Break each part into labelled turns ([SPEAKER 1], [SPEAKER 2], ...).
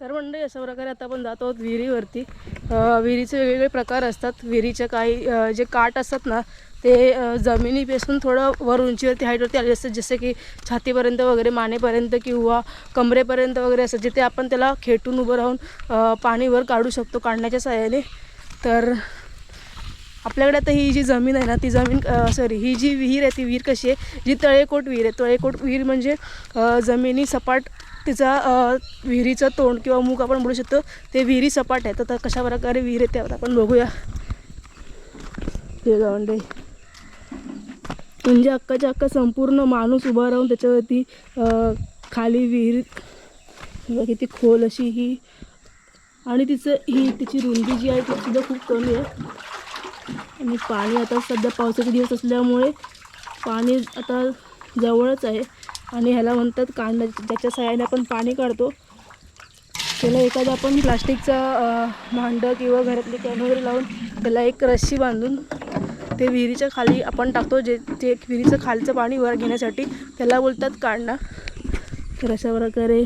[SPEAKER 1] तर मंडळी अशा प्रकारे आता आपण जात आहोत विहिरीवरती. विहिरीचे वेगवेगळे प्रकार असतात. विहिरीचे काही जे काठ असतात ना ते जमिनीपासून थोडं वर उंचीवरती हाईटवरती आले असतात. जसे की छातीपर्यंत वगैरे मानेपर्यंत किंवा कमरेपर्यंत वगैरे असतात जिथे आपण त्याला खेटून उभं राहून पाणी वर काढू शकतो काढण्याच्या सहाय्याने. तर आपल्याकडे आता ही जी जमीन आहे ना ती जमीन सॉरी ही जी विहीर आहे ती विहीर कशी आहे? जी तळेकोट विहीर आहे. तळेकोट विहीर म्हणजे जमिनी सपाट तिचा विहिरीचं तोंड किंवा मुख आपण बोलू शकतो ते विहिरी सपाट आहे. तर आता कशा प्रकारे विहीर आहे त्यावर आपण बघूया. ते गावंडे. म्हणजे अक्काच्या अक्का संपूर्ण माणूस उभा राहून त्याच्यावरती खाली विहीर किंवा किती खोल अशी ही. आणि तिचं ही तिची रुंदी जी आहे ती सुद्धा खूप कमी आहे. आणि पाणी आता सध्या पावसाचे दिवस असल्यामुळे पाणी आता जवळच आहे. आणि ह्याला म्हणतात कांड ज्याच्या सहाय्याने आपण पाणी काढतो. त्याला एखादं आपण प्लास्टिकचं भांडं किंवा घरातली कॅन वगैरे लावून त्याला एक रस्सी बांधून ते विहिरीच्या खाली आपण टाकतो जे ते विहिरीचं खालचं पाणी वर घेण्यासाठी. त्याला बोलतात काढणं तर अशा प्रकारे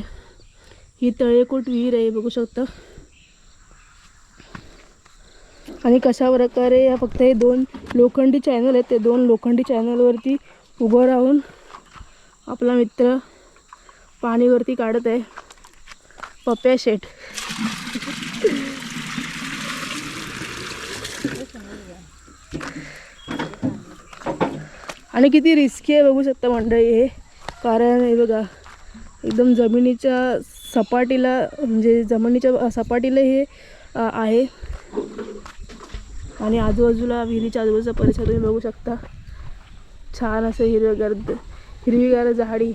[SPEAKER 1] ही तळेकूट विहीर आहे बघू शकता. आणि कशा प्रकारे या फक्त हे दोन लोखंडी चॅनल आहेत ते दोन लोखंडी चॅनलवरती उभं राहून आपला मित्र पाणीवरती काढत आहे. पप्या शेट आणि किती रिस्की आहे बघू शकता मंडळी हे. कारण हे बघा एकदम जमिनीच्या सपाटीला म्हणजे जमिनीच्या सपाटीला हे आहे. आणि आजूबाजूला विहिरीच्या आजूबाजूचा परिसर तुम्ही बघू शकता. छान असं हिरवेगार हिरवीगार झाडी.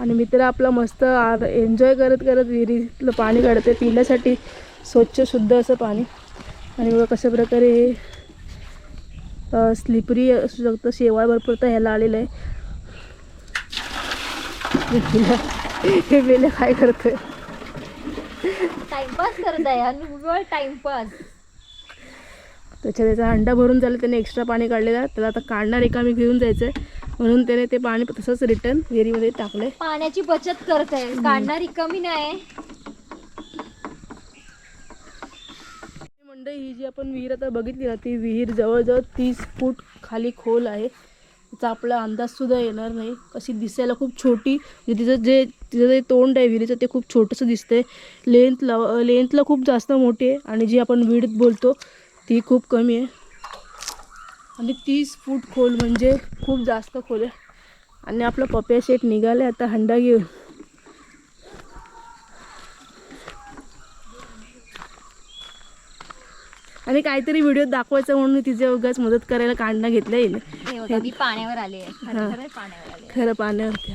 [SPEAKER 1] आणि मित्र आपला मस्त एन्जॉय करत करत विहिरीतलं पाणी काढते पिण्यासाठी स्वच्छ शुद्ध असं पाणी. आणि बघा कशा प्रकारे हे स्लिपरी असू शकतं. शेवाळ भरपूर तर ह्याला आलेलं आहे. हे बेले काय करतोय?
[SPEAKER 2] टाइमपास करत आहे. टाइमपास
[SPEAKER 1] त्याच्या त्याचा अंडा भरून झालं. त्याने एक्स्ट्रा पाणी काढलेलं. त्याला आता काढणार एका मी घेऊन जायचं आहे म्हणून त्याने ते पाणी तसंच रिटर्न विहिरीमध्ये टाकलं
[SPEAKER 2] पाण्याची बचत करत आहे काढणारी कमी नाही
[SPEAKER 1] मंडई ही जी आपण विहीर आता बघितली ना ती विहीर जवळजवळ तीस फूट खाली खोल आहे. तिचा आपला अंदाजसुद्धा येणार नाही. कशी दिसायला खूप छोटी. म्हणजे तिचं जे तिचं जे तोंड आहे विहिरीचं ते खूप छोटंसं दिसतंय. लेंथला लेंथला खूप जास्त मोठी आहे. आणि जी आपण विडत बोलतो ती खूप कमी आहे. आणि तीस फूट खोल म्हणजे खूप जास्त खोल आहे. आणि आपला पप्या शेट निघाले आता हंडा घेऊन. आणि काहीतरी व्हिडिओ दाखवायचं म्हणून तिचे उगाच मदत करायला काढणं घेतलं येईल
[SPEAKER 2] पाण्यावर आले आहे. खरं पाण्यावर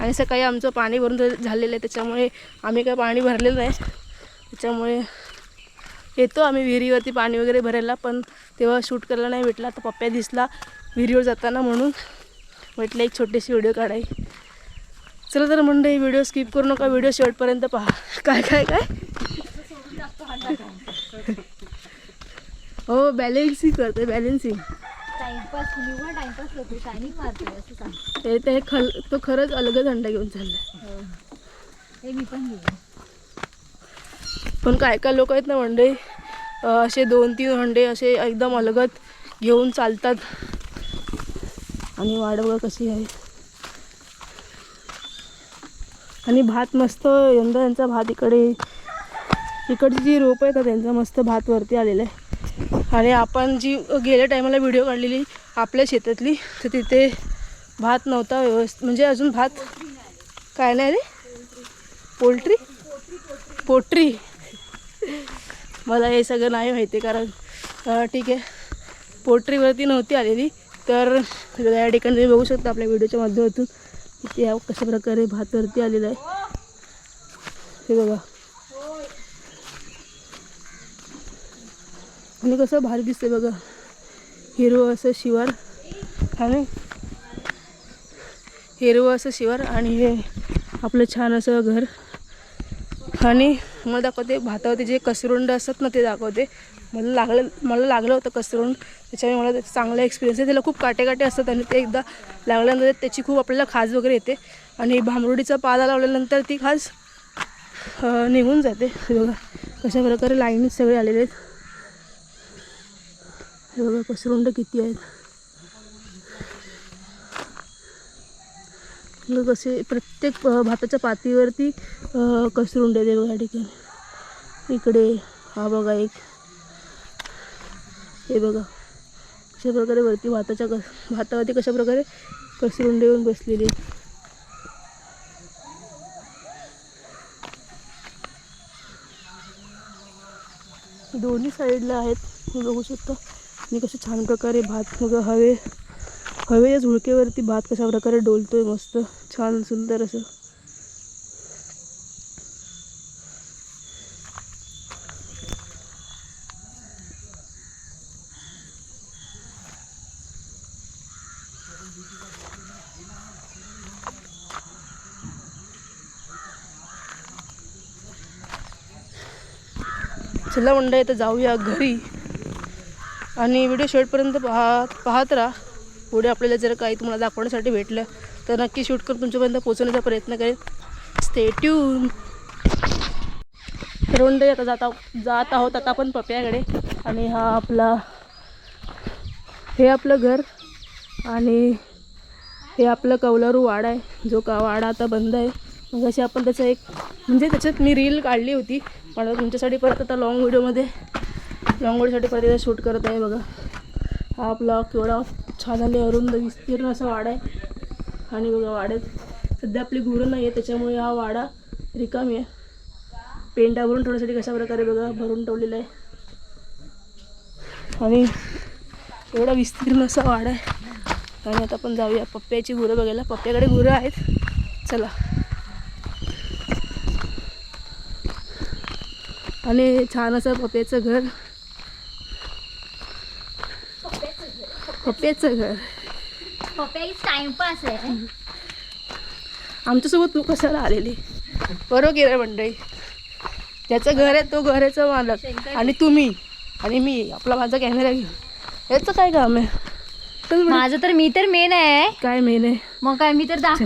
[SPEAKER 1] आणि सकाळी आमचं पाणी भरून झालेलं आहे त्याच्यामुळे आम्ही काय पाणी भरलेलं नाही. त्याच्यामुळे येतो आम्ही विहिरीवरती पाणी वगैरे भरायला पण तेव्हा शूट करायला नाही भेटला. तर पप्प्या दिसला विहिरीवर जाताना म्हणून. म्हटलं एक छोटीशी व्हिडिओ काढाय. चला तर म्हणलं व्हिडिओ स्किप करू नका. व्हिडिओ शेवटपर्यंत पहा. काय काय काय? हो बॅलेन्सिंग करते बॅलेन्सिंग ते खल तो खरंच अलगच अंडा घेऊन चाललाय.
[SPEAKER 2] हे. मी पण
[SPEAKER 1] काय काय लोक आहेत ना हंडे असे दोन तीन हंडे असे एकदम अलगत घेऊन चालतात. आणि वाढ बघा कशी आहे. आणि भात मस्त यंदा यांचा भात इकडे इकडची जी रोप आहेत ना त्यांचा मस्त भात वरती आलेला आहे. आणि आपण जी गेल्या टायमाला व्हिडिओ काढलेली आपल्या शेतातली तर तिथे भात नव्हता व्यवस्थित म्हणजे अजून भात काय नाही रे? पोल्ट्री? पोट्री मला हे सगळं नाही माहिती कारण ठीक आहे. पोल्ट्रीवरती नव्हती आलेली. तर या ठिकाणी तुम्ही बघू शकता आपल्या व्हिडिओच्या माध्यमातून की या कशा प्रकारे भातवरती आलेला आहे. हे बघा. आणि कसं भारी दिसते बघा. हिरवं असं शिवार. आणि हिरवं असं शिवार आणि हे आपलं छान असं घर. आणि मला दाखवते भातावरती जे कसरुंड असतात ना ते दाखवते. मला लागलं मला लागलं होतं कसरुंड. त्याच्यामुळे मला त्याचा चांगला एक्सपिरियन्स आहे. त्याला खूप काटे काटे असतात आणि ते एकदा लागल्यानंतर त्याची खूप आपल्याला खाज वगैरे येते. आणि भांबरुडीचा पाला लावल्यानंतर ती खाज निघून जाते. बघा कशा प्रकारे लाईनीत सगळे आलेले आहेत. बघा कसरुंड किती आहेत. कसे प्रत्येक भाताच्या पातीवरती अं, येते बघा ठिकाणी. इकडे हा बघा एक. हे बघा. कशा प्रकारे वरती भाताच्या कस भातावरती कशा प्रकारे कसरुंड येऊन बसलेली दोन्ही साईडला आहेत. तुम्ही बघू शकता. मी कसे छान प्रकारे भात मग हवे. हवेच्या झुळकेवरती भात कशा प्रकारे डोलतोय मस्त छान सुंदर असं. चला मंडळी तर जाऊया घरी. आणि व्हिडिओ शेवटपर्यंत पाहत पाहत राहा. पुढे आपल्याला जर काही तुम्हाला दाखवण्यासाठी भेटलं तर नक्की शूट करून तुमच्यापर्यंत पोहोचवण्याचा प्रयत्न करेल स्टे ट्यून रोंड आता जात जात आहोत आता आपण पप्याकडे. आणि हा आपला हे आपलं घर. आणि हे आपलं कौलारू वाडा आहे. जो का वाडा आता बंद आहे. मग अशी आपण त्याचं एक म्हणजे त्याच्यात मी रील काढली होती. पण तुमच्यासाठी परत आता लॉंग व्हिडिओमध्ये लॉंग व्हिडिओसाठी परत शूट करत आहे बघा. हा आपला केवढा छान आणि अरुंद विस्तीर्ण असा वाडा आहे. आणि बघा वाड्यात सध्या आपली गुरं नाही आहे त्याच्यामुळे हा वाडा रिकामी आहे. पेंटा भरून ठेवण्यासाठी कशा प्रकारे बघा भरून ठेवलेला आहे. आणि एवढा विस्तीर्ण असा वाडा आहे. आणि आता आपण जाऊया. पप्प्याची गुरं बघायला. पप्प्याकडे गुरं आहेत. चला. आणि छान असं पप्प्याचं घर. पप्प्याचं घर.
[SPEAKER 2] पप्पा टाइमपास आहे.
[SPEAKER 1] आमच्यासोबत तू कशाला आलेली? बरोबर केलं मंडळी. ज्याचं घर आहे तो घराचा मालक. आणि तुम्ही. आणि मी. आपला माझा कॅमेरा घेऊन. याचं काय काम आहे? बरं.
[SPEAKER 2] माझं तर मी तर मेन आहे.
[SPEAKER 1] काय मेन आहे?
[SPEAKER 2] मग काय मी तर दाखव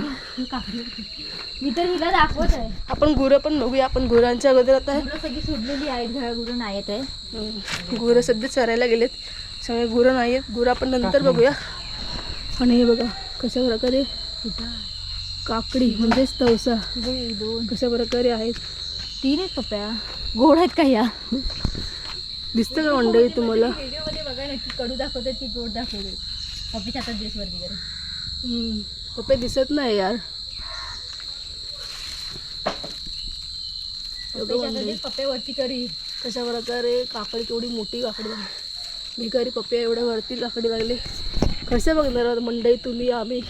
[SPEAKER 2] मी तर हिला दाखवत आहे.
[SPEAKER 1] आपण गुरं पण बघूया. आपण गुरांच्या अगोदर आता
[SPEAKER 2] सगळी सोडलेली आहेत. घरा गुरं नाही आहेत आहे.
[SPEAKER 1] गुरं सध्या चरायला गेलेत. सगळे गुरं नाही आहेत गुरं आपण नंतर बघूया. आणि हे बघा कशा प्रकारे काकडी म्हणजेच तवसा
[SPEAKER 2] दोन
[SPEAKER 1] कशा प्रकारे आहेत.
[SPEAKER 2] तीन आहेत पप्प्या गोड आहेत का या?
[SPEAKER 1] दिसतं का मंडळी तुम्हाला?
[SPEAKER 2] बघा नक्की कडू दाखवते ती गोड दाखवते पप्पीच्या हातात
[SPEAKER 1] पप्पे दिसत नाही यार.
[SPEAKER 2] पप्पे वरती करी
[SPEAKER 1] कशा प्रकारे काकडी केवढी मोठी काकडी भिकारी पप्पे एवढ्या वरती काकडी लागली. कसे बघणार आहात मंडई तुम्ही आम्ही?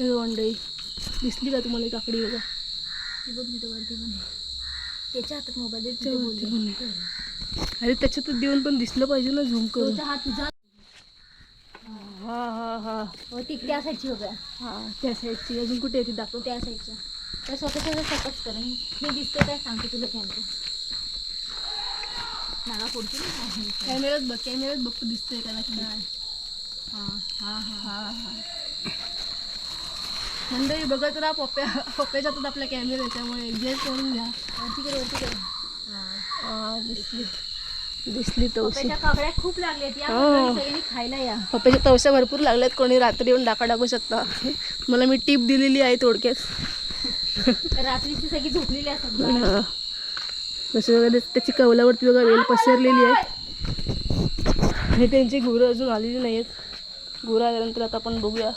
[SPEAKER 1] मंडई दिसली का तुम्हाला काकडी? बघा.
[SPEAKER 2] ती बघ तिथं वरती पण आहे. त्याच्या हातात मोबाईल.
[SPEAKER 1] अरे त्याच्यात देऊन पण दिसलं पाहिजे ना झूम करून.
[SPEAKER 2] तोचा हात तुझा
[SPEAKER 1] हा हा हा.
[SPEAKER 2] हो ती त्या साईडची बघा
[SPEAKER 1] हा त्या साईडची. अजून कुठे येते दाखव.
[SPEAKER 2] तो त्या साईडचा. तर स्वतःच्या सकच कर. मी दिसते काय सांगते तुला कॅमेरा नाला फोडते
[SPEAKER 1] कॅमेऱ्यात बघ कॅमेऱ्यात बघ दिसतंय का नक्की
[SPEAKER 2] हां हां हां.
[SPEAKER 1] हा मंडळी बघत राहा पप्प्या पप्प्याच्या हातात आपला कॅमेरा त्यामुळे ॲडजस्ट करून घ्या.
[SPEAKER 2] वरती कर वरती कर.
[SPEAKER 1] हा, दिसली. दिसली तवशी.
[SPEAKER 2] काकड्या खूप लागल्यात. या
[SPEAKER 1] हो.
[SPEAKER 2] खायला या.
[SPEAKER 1] पप्प्याच्या तवशा भरपूर लागल्यात. कोणी रात्री येऊन डाका टाकू शकता. मला मी टीप दिलेली आहे थोडक्यात.
[SPEAKER 2] रात्रीची सगळी झोपलेली असतात
[SPEAKER 1] वगैरे त्याची कवलावरती बघा वेल पसरलेली आहे. आणि त्यांची गुरं अजून आलेली नाही आहेत गुरं आल्यानंतर आता आपण बघूया.